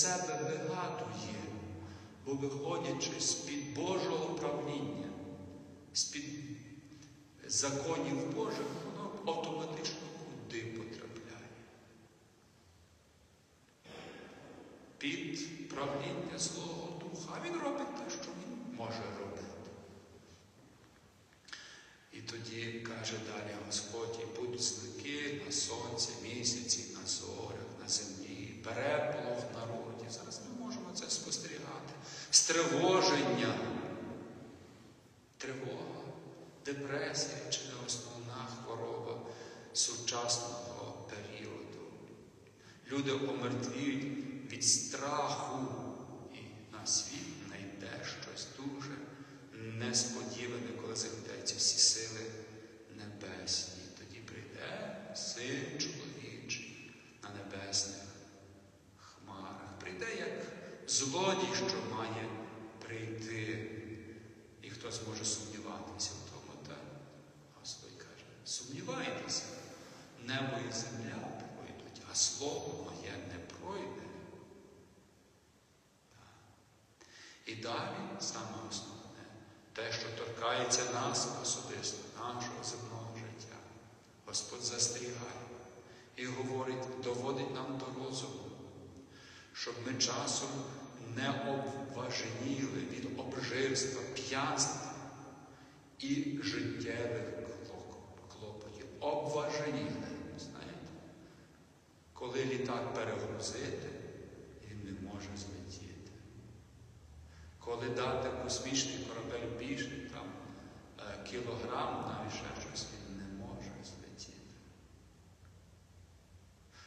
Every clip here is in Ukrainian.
себе вигадує, бо виходячи з-під Божого правління, з-під законів Божих, воно автоматично куди потрапляє. Під правління Злого Духа. А він робить те, що він може робити. І тоді каже далі Господь, і будуть знаки на сонці, місяці, на зорях, на землі, переполох в народі. Зараз ми можемо це спостерігати. Стривоження, тривога, депресія чи не основна хвороба сучасного періоду. Люди омертвіють від страху, і на світ найде щось дуже несподіване, коли захитаються всі сили небесні. Тоді прийде син чоловічий на небесних хмарах. Прийде як злодій, що має прийти. І хто зможе сумніватися в тому, так? Господь каже, сумнівайтеся, небо і земля пройдуть, а слово моє не пройде. І далі саме основне, те, що торкається нас особисто, нашого земного життя. Господь застерігає і говорить, доводить нам до розуму, щоб ми часом не обваженіли від обжирства, п'янства і життєвих клопотів. Обваженіли, знаєте, коли літак перегрузити, він не може злетіти. Коли дати космічний корабель більше, там е, кілограм, навіть ще щось він не може злетіти.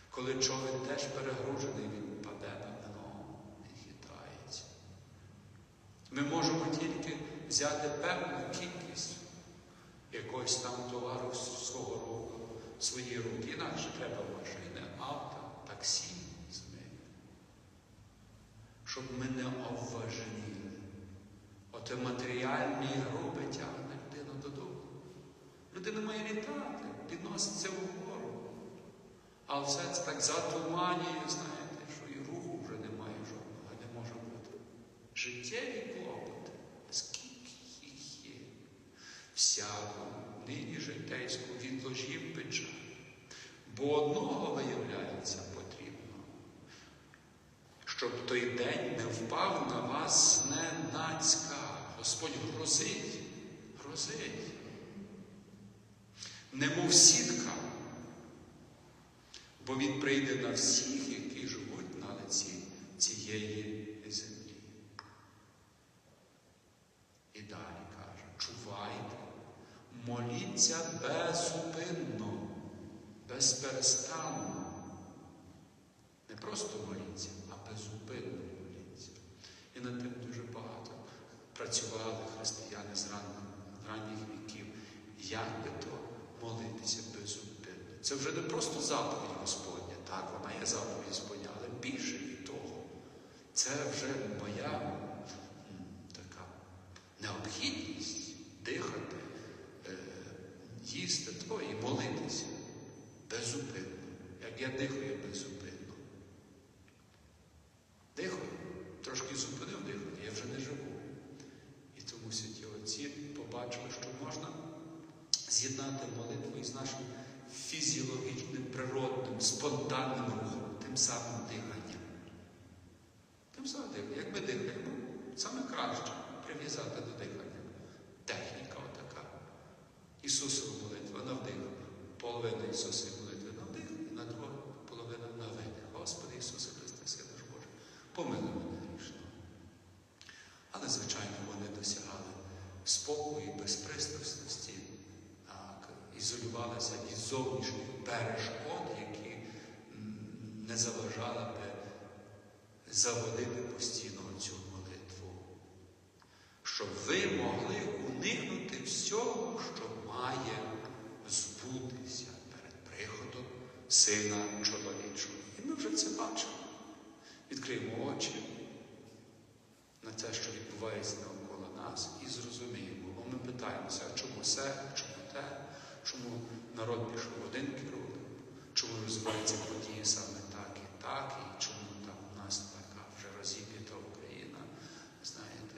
Коли човен теж перегружений, він паде на дно і хитається. Ми можемо тільки взяти певну кількість якогось там товару свого свої руки, інакше треба машини, авто, таксі з ними. Щоб ми не обваженіли. Оте матеріальні груби тягне людину додому. Людина має літати, підноситься вгору. А все це так затуманює, знаєте, що і руху вже немає жодного, не може бути. Життєві клопоти, скільки їх є. Всяку нині житейську відложів. Бо одного виявляється потрібно щоб той день не впав на вас зненацька. Господь грозить, грозить. Немов сітка, бо Він прийде на всіх, які живуть на лиці цієї землі. І далі каже, чувайте, моліться безупинно, безперестанно. Не просто моліться, а безупинно моліться. І над тим дуже багато працювали християни з ранніх віків. Як би то молитися безупинно? Це вже не просто заповідь Господня, так, вона є заповідь Господня, але більше від того. Це вже моя така необхідність дихати, е, їсти то і молитися безупинно. Як я дихаю безупинно. Дихаю, трошки зупинив дихання, я вже не живу. І тому святі отці побачили, що можна з'єднати молитву із нашим фізіологічним, природним, спонтанним рухом, тим самим диханням. Тим самим диханням. Як ми дихаємо, саме краще прив'язати до дихання. Техніка отака. Ісусова молитва вона вдих. Половина Ісусової ізолювалися від зовнішніх перешкод, які не заважали би заводити постійно цю молитву. Щоб ви могли уникнути всього, що має збутися перед приходом Сина чоловічого. І ми вже це бачимо. Відкриємо очі на те, що відбувається навколо нас, і зрозуміємо. Бо ми питаємося, чому це, чому те, чому народ пішов один керунок, чому розвиваються події саме так і так, і чому там у нас така вже розіб'ята Україна, знаєте,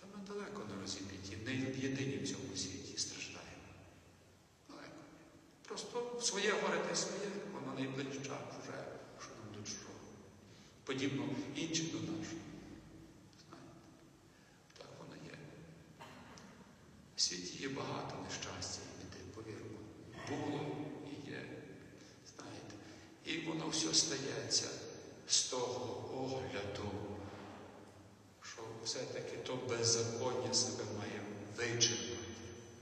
та ми далеко не розіб'яті, не єдині в цьому світі страждаємо. Далеко. Просто своє горе та своє, воно найближче вже, що нам до чужого. Подібно іншим до нашого. Все-таки то беззаконня себе має вичерпати.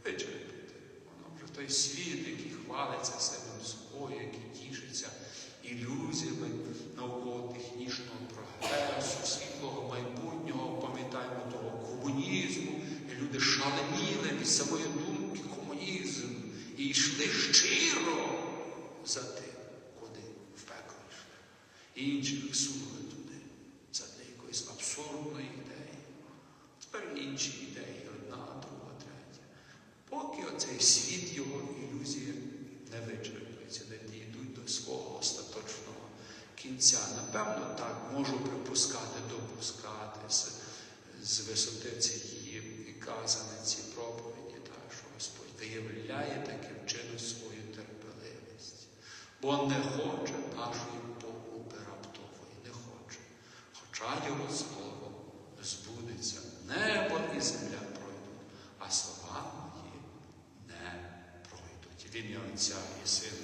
Вичерпати. Воно вже той світ, який хвалиться самим собою, який тішиться ілюзіями науково-технічного прогресу, світлого майбутнього, пам'ятаємо того комунізму, і люди шаленіли від самої думки комунізм і йшли щиро за тим, куди в пекло йшли. Інших сунули інші ідеї, одна, друга, третя. Поки оцей світ його ілюзії не вичерпується, не дійдуть до свого остаточного кінця. Напевно, так можу припускати, допускати з, висоти цієї казани, ці проповіді, так, що Господь виявляє таким чином свою терпеливість. Бо не хоче нашої погуби раптової, не хоче. Хоча його potenziali e se